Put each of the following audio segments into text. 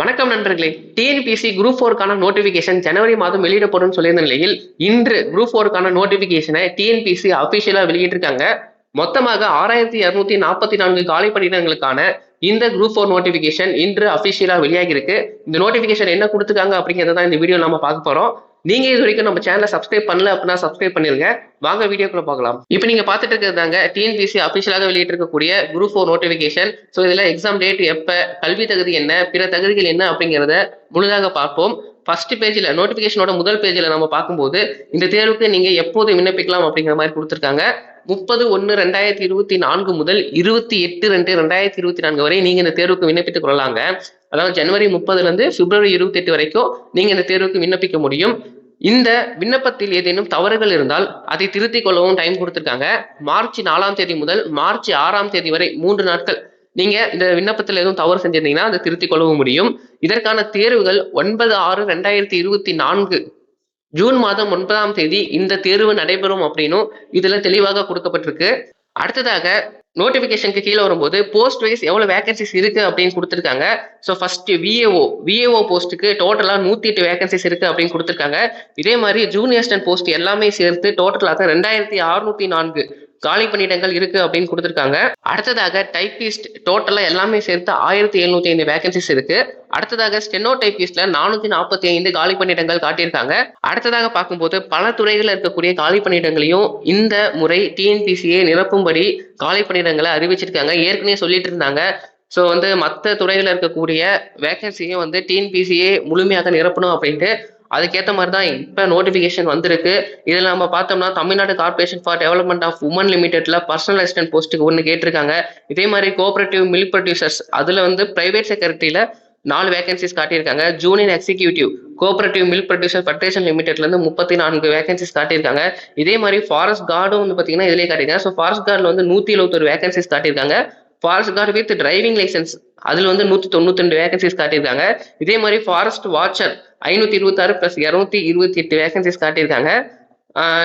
வணக்கம் நண்பர்களே. TNPSC group ஃபோருக்கான நோட்டிபிகேஷன் ஜனவரி மாதம் வெளியிடப்படும் சொல்லியிருந்த நிலையில் இன்று குரூப் ஃபோருக்கான நோட்டிபிகேஷனை டிஎன்பிசி அபிஷியலா வெளியிட்டிருக்காங்க. மொத்தமாக ஆறாயிரத்தி இரநூத்தி நாற்பத்தி நான்கு காலை பணியிடங்களுக்கான இந்த குரூப் ஃபோர் நோட்டிபிகேஷன் இன்று அபிஷியலா வெளியாகி இருக்கு இந்த நோட்டிபிகேஷன் என்ன கொடுத்துருக்காங்க அப்படிங்கறத தான் இந்த வீடியோ நம்ம பார்க்க போறோம். நீங்க இது வரைக்கும் நம்ம சேனலை சப்ஸ்கிரைப் பண்ணல அப்படின்னா சப்ஸ்கிரைப் பண்ணிருங்க. வாங்க வீடியோக்குள்ள பார்க்கலாம் இப்போ நீங்க பார்த்துட்டு இருக்கிறதாங்க டிஎன்பிசி அபிஷியலாக வெளியிட்டு இருக்கக்கூடிய குரூப் ஃபோர் நோட்டிபிகேஷன் ஸோ இதுல எக்ஸாம் டேட் எப்ப கல்வி தகுதி என்ன பிற தகுதிகள் என்ன அப்படிங்கறத முழுதாக பார்ப்போம். ஃபர்ஸ்ட் பேஜ்ல நோட்டிபிகேஷனோட முதல் பேஜ்ல நம்ம பார்க்கும்போது இந்த தேர்வுக்கு நீங்க எப்போது விண்ணப்பிக்கலாம் அப்படிங்கிற மாதிரி கொடுத்துருக்காங்க. முப்பது ஒன்று ரெண்டாயிரத்தி இருபத்தி நான்கு முதல் இருபத்தி எட்டு ரெண்டு ரெண்டாயிரத்தி இருபத்தி நான்கு வரை நீங்க இந்த தேர்வுக்கு விண்ணப்பித்துக் கொள்ளலாங்க. அதாவது ஜனவரி முப்பதுல இருந்து பிப்ரவரி இருபத்தி எட்டு வரைக்கும் நீங்க இந்த தேர்வுக்கு விண்ணப்பிக்க முடியும். இந்த விண்ணப்பத்தில் ஏதேனும் தவறுகள் இருந்தால் அதை திருத்திக் கொள்ளவும் டைம் கொடுத்துருக்காங்க. மார்ச் நாலாம் தேதி முதல் மார்ச் ஆறாம் தேதி வரை மூன்று நாட்கள் நீங்க இந்த விண்ணப்பத்தில் எதுவும் தவறு செஞ்சிருந்தீங்கன்னா அதை திருத்திக் கொள்ளவும் முடியும். இதற்கான தேர்வுகள் ஒன்பது ஆறு ரெண்டாயிரத்தி இருபத்தி நான்கு ஜூன் மாதம் ஒன்பதாம் தேதி இந்த தேர்வு நடைபெறும் அப்படின்னும் இதுல தெளிவாக கொடுக்கப்பட்டிருக்கு. அடுத்ததாக நோட்டிபிகேஷனுக்கு கீழே வரும்போது போஸ்ட் வைஸ் எவ்வளவு வேகன்சிஸ் இருக்கு அப்படின்னு கொடுத்துருக்காங்க. ஸோ ஃபர்ஸ்ட் விஏஓ விஏஓ போஸ்ட்டுக்கு டோட்டலா நூத்தி எட்டு வேகன்சிஸ் இருக்கு அப்படின்னு கொடுத்துருக்காங்க. இதே மாதிரி ஜூனியர் ஸ்டன்ட் போஸ்ட் எல்லாமே சேர்த்து டோட்டலாக ரெண்டாயிரத்தி அறுநூத்தி நான்கு காலி பணியிடங்கள் இருக்கு அப்படின்னு கொடுத்துருக்காங்க. அடுத்ததாக டைபிஸ்ட் டோட்டலா எல்லாமே சேர்த்து ஆயிரத்தி எழுநூத்தி ஐந்து வேகன்சிஸ் இருக்கு. அடுத்ததாக ஸ்டெனோ டைபிஸ்ட்ல நானூத்தி நாற்பத்தி ஐந்து காலி பணியிடங்கள் காட்டியிருக்காங்க. அடுத்ததாக பார்க்கும்போது பல துறைகளில் இருக்கக்கூடிய காலி பணியிடங்களையும் இந்த முறை டிஎன்பிசியை நிரப்பும்படி காலி பணியிடங்களை அறிவிச்சிருக்காங்க. ஏற்கனவே சொல்லிட்டு இருந்தாங்க. ஸோ வந்து மற்ற துறையில் இருக்கக்கூடிய வேகன்சியும் வந்து டிஎன்பிசியே முழுமையாக நிரப்பணும் அப்படின்ட்டு அதுக்கேற்ற மாதிரி தான் இப்போ நோட்டிஃபிகேஷன் வந்திருக்கு. இதில் நம்ம பார்த்தோம்னா Tamil Nadu corporation for development of women லிமிடெட்ல personal assistant போஸ்ட்டுக்கு ஒன்று கேட்டிருக்காங்க. இதே மாதிரி கோஆபரேட்டிவ் மில்க் ப்ரொடியூசர்ஸ் அதில் வந்து பிரைவேட் செக்ரட்டரியில் நாலு வேகன்சிஸ் காட்டியிருக்காங்க. Junior executive cooperative milk producer federation லிமிடெட்ல இருந்து முப்பத்தி நான்கு வேகன்சிஸ் காட்டியிருக்காங்க. இதே மாதிரி ஃபாரஸ்ட் கார்டும் வந்து பார்த்தீங்கன்னா இதிலே காட்டியிருக்காங்க. ஸோ ஃபாரஸ்ட் கார்டில் வந்து நூற்றி எழுபத்தொரு வேகன்சிஸ் காட்டியிருக்காங்க. Forest guard with driving licence அதில் வந்து நூற்றி தொண்ணூத்தி ரெண்டு வேகன்சிஸ் காட்டியிருக்காங்க. இதே மாதிரி ஃபாரஸ்ட் வாட்சர் ஐநூற்றி இருபத்தாறு ப்ளஸ் இரநூத்தி இருபத்தி எட்டு வேகன்சிஸ் காட்டியிருக்காங்க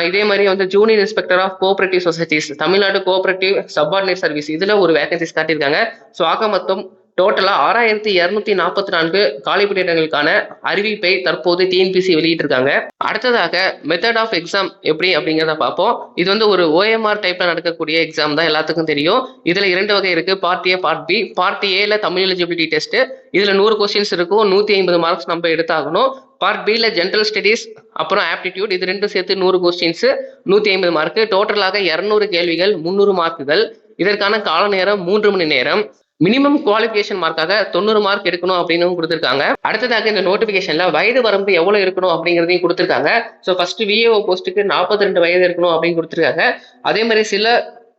இதே மாதிரி வந்து junior inspector of cooperative societies Tamil Nadu cooperative subordinate service இதுல ஒரு வேகன்சிஸ் காட்டியிருக்காங்க. ஸோ ஆக மொத்தம் டோட்டலாக ஆறாயிரத்தி இரநூத்தி நாற்பத்தி நான்கு காலிப்பணியிடங்களுக்கான அறிவிப்பை தற்போது டிஎன்பிசி வெளியிட்டிருக்காங்க. அடுத்ததாக மெத்தட் ஆஃப் எக்ஸாம் எப்படி அப்படிங்கிறத பார்ப்போம். இது வந்து ஒரு ஓஎம்ஆர் டைப்ல நடக்கக்கூடிய எக்ஸாம் தான் எல்லாத்துக்கும் தெரியும். இதுல இரண்டு வகை இருக்கு. Part A part B part ஏல தமிழ் எலிஜிபிலிட்டி டெஸ்ட் இதுல நூறு கொஸ்டின்ஸ் இருக்கும். நூத்தி ஐம்பது மார்க்ஸ் நம்ம எடுத்தாகணும். பார்ட் பியில் ஜென்ரல் ஸ்டடீஸ் அப்புறம் ஆப்டிடியூட் இது ரெண்டும் சேர்த்து நூறு கொஸ்டின்ஸ் நூற்றி ஐம்பது மார்க்கு டோட்டலாக இரநூறு கேள்விகள் முந்நூறு மார்க்குகள் இதற்கான கால நேரம் மூன்று மணி நேரம். மினிமம் குவாலிஃபிகேஷன் மார்க்காக தொண்ணூறு மார்க் எடுக்கணும் அப்படின்னு கொடுத்துருக்காங்க. அடுத்ததாக இந்த நோட்டிபிகேஷன்ல வயது வரம்பு எவ்வளவு இருக்கணும் அப்படிங்கிறதையும் கொடுத்துருக்காங்க. ஸோ ஃபர்ஸ்ட் விஏஓ போஸ்ட்டுக்கு நாற்பத்தி ரெண்டு வயது இருக்கணும் அப்படின்னு கொடுத்துருக்காங்க. அதே மாதிரி சில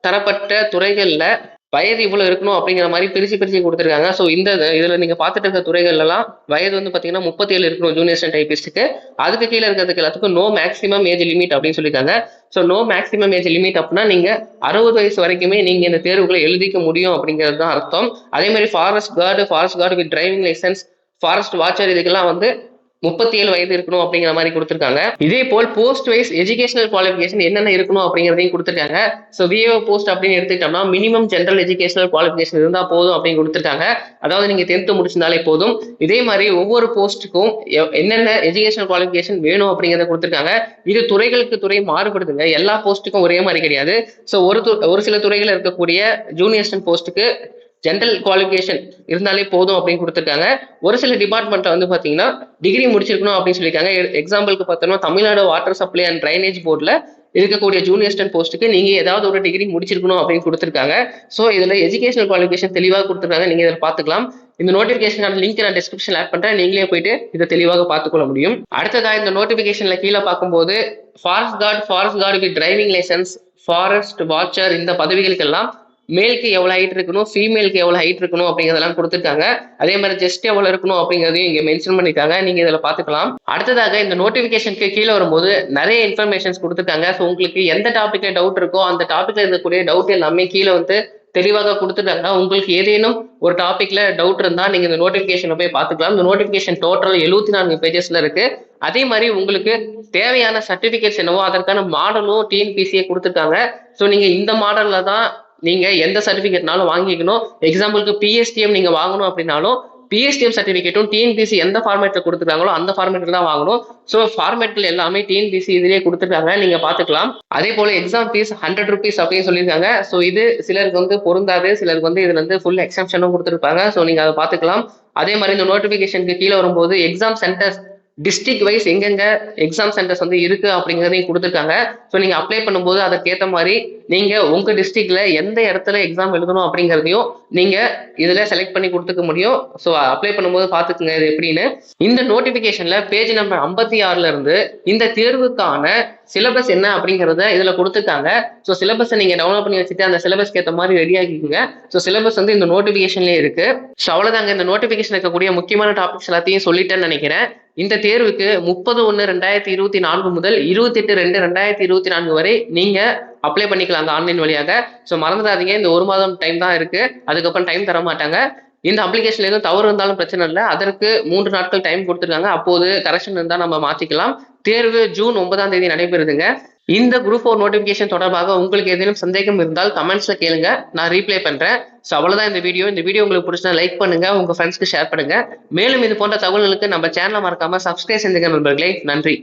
தரப்பட்ட துறைகள்ல வயது இவ்வளவு இருக்கணும் அப்படிங்கிற மாதிரி பிரிச்சு பிரிச்சு கொடுத்துருக்காங்க. ஸோ இந்த இதுல நீங்க பார்த்துட்டு இருக்க துறைகள் எல்லாம் வயது வந்து பாத்தீங்கன்னா முப்பத்தி ஏழு இருக்கணும் ஜூனியர் ஸ்டன்ட் டைபிஸ்ட்டுக்கு அதுக்கு கீழே இருக்கிறதுக்கு எல்லாத்துக்கும் நோ மேக்ஸிமம் ஏஜ் லிமிட் அப்படின்னு சொல்லியிருக்காங்க. So no maximum age limit அப்படின்னா நீங்க அறுபது வயசு வரைக்குமே நீங்க இந்த தேர்வுகளை எழுதிக்க முடியும் அப்படிங்கிறது தான் அர்த்தம். அதே மாதிரி forest guard forest guard with driving licence forest watcher இதுக்கெல்லாம் வந்து முப்பத்தி ஏழு வயது இருக்கணும் அப்படிங்கிற மாதிரி கொடுத்துருக்காங்க. இதே போல் போஸ்ட் வைஸ் எஜுகேஷனல் குவாலிஃபிகேஷன் என்னென்ன இருக்கணும் அப்படிங்கிறதையும் கொடுத்துருக்காங்க. ஸோ விஏஓ போஸ்ட் அப்படின்னு எடுத்துக்கிட்டோம்னா மினிமம் ஜென்ரல் எஜுகேஷனல் குவாலிஃபிகேஷன் இருந்தா போதும் அப்படின்னு கொடுத்துருக்காங்க. அதாவது நீங்க டென்த்து முடிச்சிருந்தாலே போதும். இதே மாதிரி ஒவ்வொரு போஸ்ட்டுக்கும் என்னென்ன எஜுகேஷனல் குவாலிஃபிகேஷன் வேணும் அப்படிங்கிறத கொடுத்துருக்காங்க. இது துறைகளுக்கு துறை மாறுபடுதுங்க. எல்லா போஸ்ட்டுக்கும் ஒரே மாதிரி கிடையாது. ஸோ ஒரு து- ஒரு சில துறையில் இருக்கக்கூடிய ஜூனியர் போஸ்ட்டுக்கு ஜென்ரல் குவாலிஃபிகேஷன் இருந்தாலே போதும் அப்படின்னு கொடுத்துருக்காங்க. ஒரு சில டிபார்ட்மெண்ட்ல வந்து பாத்தீங்கன்னா டிகிரி முடிச்சிருக்கணும் அப்படின்னு சொல்லியிருக்காங்க. எக்ஸாம்பிளுக்கு பார்த்தோம்னா Tamil Nadu water supply and drainage போர்டில் இருக்கக்கூடிய ஜூனியர் ஸ்டன் போஸ்ட்டுக்கு நீங்க ஏதாவது ஒரு டிகிரி முடிச்சிருக்கணும் அப்படின்னு கொடுத்துருக்காங்க. ஸோ இதுல எஜுகேஷனல் குவாலிஃபிகேஷன் தெளிவாக கொடுத்துருக்காங்க. நீங்க இதில் பார்த்துக்கலாம். இந்த நோட்டிஃபிகேஷனான லிங்க் நான் டிஸ்கிரிப்ஷன் ஆட் பண்றேன். நீங்களே போயிட்டு இதை தெளிவாக பார்த்துக்கொள்ள முடியும். அடுத்ததா இந்த நோட்டிஃபிகேஷன்ல கீழே பார்க்கும்போது forest guard forest guard with driving licence forest watcher இந்த பதவிகளுக்கெல்லாம் மேலுக்கு எவ்வளோ ஹைட் இருக்கணும் ஃபீமேலுக்கு எவ்வளோ ஹைட் இருக்கணும் அப்படிங்கிறதெல்லாம் கொடுத்துருக்காங்க அதே மாதிரி ஜஸ்ட் எவ்வளோ இருக்கணும் அப்படிங்கிறதையும் இங்கே மென்ஷன் பண்ணியிருக்காங்க நீங்கள் இதில் பார்த்துக்கலாம். அடுத்ததாக இந்த நோட்டிஃபிகேஷனுக்கு கீழே வரும்போது நிறைய இன்ஃபர்மேஷன்ஸ் கொடுத்துருக்காங்க. ஸோ உங்களுக்கு எந்த டாப்பிக்கில் டவுட் இருக்கோ அந்த டாப்பிக்கில் இருக்கக்கூடிய டவுட் எல்லாமே கீழே வந்து தெளிவாக கொடுத்துட்டாங்க உங்களுக்கு ஏதேனும் ஒரு டாபிக்ல டவுட் இருந்தால் நீங்கள் இந்த நோட்டிஃபிகேஷனை போய் பார்த்துக்கலாம். இந்த நோட்டிஃபிகேஷன் டோட்டல் எழுபத்தி நான்கு பேஜஸ்ல இருக்கு. அதே மாதிரி உங்களுக்கு தேவையான சர்டிஃபிகேட்ஸ் என்னவோ அதற்கான மாடலும் டிஎன்பிசியே கொடுத்துருக்காங்க. ஸோ நீங்கள் இந்த மாடலில் தான் நீங்க எந்த சர்டிபிகேட்னாலும் வாங்கிக்கணும். எக்ஸாம்பிளுக்கு பிஎஸ்டிஎம் நீங்க வாங்கணும் அப்படின்னாலும் பிஎஸ்டிஎம் சர்டிஃபிகேட்டும் டிஎன்பிசி எந்த ஃபார்மேட்டில் கொடுத்துருக்காங்களோ அந்த ஃபார்மேட்டில் தான் வாங்கணும். ஸோ ஃபார்மேட்டில் எல்லாமே டிஎன்பிசி இதுலயே கொடுத்துருக்காங்க. நீங்கள் பார்த்துக்கலாம். அதே போல் எக்ஸாம் ஃபீஸ் ஹண்ட்ரட் ருபீஸ் அப்படின்னு சொல்லியிருக்காங்க. ஸோ இது சிலருக்கு வந்து பொருந்தாது. சிலருக்கு வந்து இதில் வந்து ஃபுல் எக்ஸம்ஷனும் கொடுத்துருப்பாங்க. ஸோ நீங்கள் அதை பார்த்துக்கலாம். அதே மாதிரி இந்த நோட்டிஃபிகேஷனுக்கு கீழே வரும்போது எக்ஸாம் சென்டர்ஸ் டிஸ்ட்ரிக்ட் வைஸ் எங்கெங்க எக்ஸாம் சென்டர்ஸ் வந்து இருக்கு அப்படிங்கிறதையும் கொடுத்துருக்காங்க. ஸோ நீங்க அப்ளை பண்ணும்போது அதற்கேற்ற மாதிரி நீங்க உங்க டிஸ்ட்ரிக்ட்ல எந்த இடத்துல எக்ஸாம் எழுதணும் அப்படிங்கிறதையும் நீங்க இதுல செலக்ட் பண்ணி கொடுத்துக்க முடியும். ஸோ அப்ளை பண்ணும்போது பார்த்துக்குங்க இது எப்படின்னு. இந்த நோட்டிபிகேஷன்ல பேஜ் நம்பர் ஐம்பத்தி ஆறுல இருந்து இந்த தேர்வுக்கான சிலபஸ் என்ன அப்படிங்கறத இதுல கொடுத்துருக்காங்க. ஸோ சிலபஸை நீங்க டவுன்லோட் பண்ணி வச்சுட்டு அந்த சிலபஸ்க்கு ஏற்ற மாதிரி ரெடி ஆகிக்கோங்க ஸோ சிலபஸ் வந்து இந்த நோட்டிபிகேஷன்லேயே இருக்கு. ஸோ அவ்வளோதாங்க இந்த நோட்டிபிகேஷன் இருக்கக்கூடிய முக்கியமான டாபிக்ஸ் எல்லாத்தையும் சொல்லிட்டேன்னு நினைக்கிறேன். இந்த தேர்வுக்கு முப்பது ஒன்று ரெண்டாயிரத்தி இருபத்தி நான்கு முதல் இருபத்தெட்டு ரெண்டு ரெண்டாயிரத்தி இருபத்தி நான்கு வரை நீங்க அப்ளை பண்ணிக்கலாம் அந்த ஆன்லைன் வழியாக. ஸோ மறந்துடாதீங்க. இந்த ஒரு மாதம் டைம் தான் இருக்கு. அதுக்கப்புறம் டைம் தர மாட்டாங்க. இந்த அப்ளிகேஷன்ல எதுவும் தவறு இருந்தாலும் பிரச்சனை இல்லை. அதற்கு மூன்று நாட்கள் டைம் கொடுத்துருக்காங்க. அப்போது கரெக்ஷன் இருந்தால் நம்ம மாற்றிக்கலாம் தேர்வு ஜூன் ஒன்பதாம் தேதி நடைபெறுதுங்க. இந்த குரூப் ஃபோர் நோட்டிஃபிகேஷன் தொடர்பாக உங்களுக்கு ஏதேனும் சந்தேகம் இருந்தால் கமெண்ட்ஸ்ல கேளுங்க. நான் ரீப்ளை பண்றேன். ஸோ அவ்வளோதான் இந்த வீடியோ இந்த வீடியோ உங்களுக்கு பிடிச்சா லைக் பண்ணுங்க. உங்க ஃப்ரெண்ட்ஸ்க்கு ஷேர் பண்ணுங்க. மேலும் இது போன்ற தகவல்களுக்கு நம்ம சேனலை மறக்காம சப்ஸ்கிரைப் செஞ்சுங்க நண்பர்களே. நன்றி.